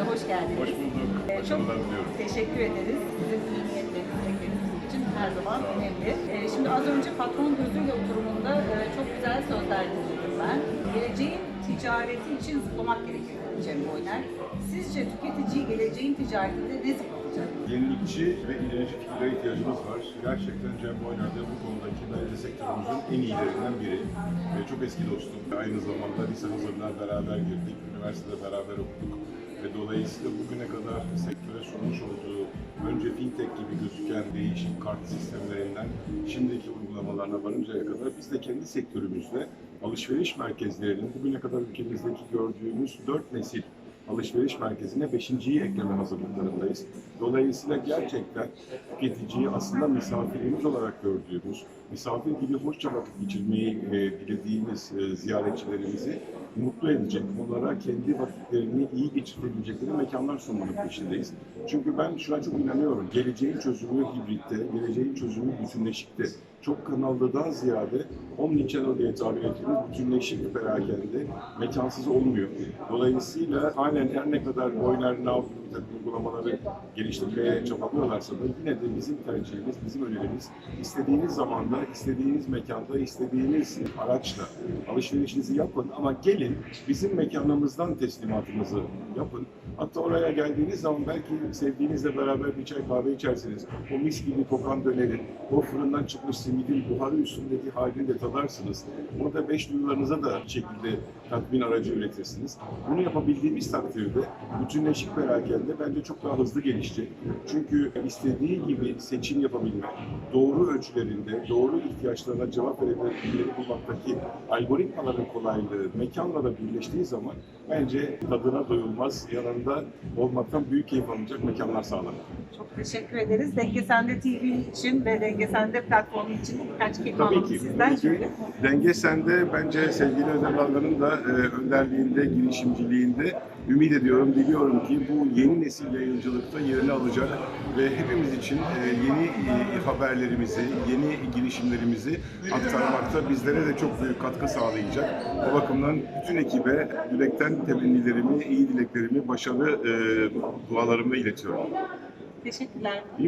hoş geldiniz. Hoş bulduk. Ee, çok Başarılar diliyorum. teşekkür ederiz. Sizin iyi niyetleriniz, emekleriniz için her zaman önemli. Ee, şimdi az önce patron gözüyle oturumunda e, çok güzel sözler dinledim ben. Geleceğin ticareti için zıplamak gerekiyor Cem Boyner. Sizce tüketiciyi geleceğin ticaretinde ne zıplatacak? Yenilikçi ve ilerici fikirlere ihtiyacımız var. Gerçekten Cem Boyner de bu konudaki bence sektörümüzün en iyilerinden biri. Ve çok eski dostum. Aynı zamanda lise hazırlığa beraber girdik, üniversitede beraber okuduk. Ve dolayısıyla bugüne kadar sektöre sunmuş olduğu önce fintech gibi gözüken değişik kart sistemlerinden şimdiki uygulamalarına varıncaya kadar biz de kendi sektörümüzde alışveriş merkezlerinin bugüne kadar ülkemizdeki gördüğümüz dört nesil alışveriş merkezine beşinciyi ekleme hazırlıklarındayız. Dolayısıyla gerçekten tüketiciyi aslında misafirimiz olarak gördüğümüz, misafir gibi hoşça vakit geçirmeyi e, dilediğimiz e, ziyaretçilerimizi mutlu edecek, onlara kendi vakitlerini iyi geçirebilecekleri mekanlar sunmanın peşindeyiz. Çünkü ben şuna çok inanıyorum. Geleceğin çözümü hibritte, geleceğin çözümü bütünleşikte. Çok kanallıdan ziyade omnichannel diye tabir ettiğimiz bütünleşik perakende mekansız olmuyor. Dolayısıyla halen her ne kadar Boyner Now gibi bir takım uygulamaları geliştirmeye çabalıyorlarsa da yine de bizim tercihimiz, bizim önerimiz istediğiniz zamanda, istediğiniz mekanda, istediğiniz araçla alışverişinizi yapın ama gelin bizim mekanımızdan teslimatınızı yapın. Hatta oraya geldiğiniz zaman belki sevdiğinizle beraber bir çay kahve içersiniz. O mis gibi kokan dönerin, o fırından çıkmış simidin buharı üstündeki halini de tadarsınız. Orada beş duyularınıza da şekilde tatmin aracı üretirsiniz. Bunu yapabildiğimiz takdirde bütünleşik perakende bence çok daha hızlı gelişecek. Çünkü istediği gibi seçim yapabilme, doğru ölçülerinde, doğru ihtiyaçlarına cevap verebilmeleri bulmaktaki algoritmaların kolaylığı mekanla da birleştiği zaman bence tadına doyulmaz, yanında olmaktan büyük keyif alınacak mekanlar sağlanır. Çok teşekkür ederiz. Denge Sende TV için ve Denge Sende platformu için birkaç kelime Tabii alalım ki. sizden Tabii ki. şöyle. Denge sende bence sevgili Özel da e, önderliğinde, girişimciliğinde ümit ediyorum, diliyorum ki bu yeni nesil yayıncılıkta yerini alacak ve hepimiz için e, yeni e, haberlerimizi, yeni girişimlerimizi aktarmakta bizlere de çok büyük katkı sağlayacak. O bakımdan bütün ekibe yürekten temennilerimi, iyi dileklerimi, başarı e, dualarımı iletiyorum. Visit.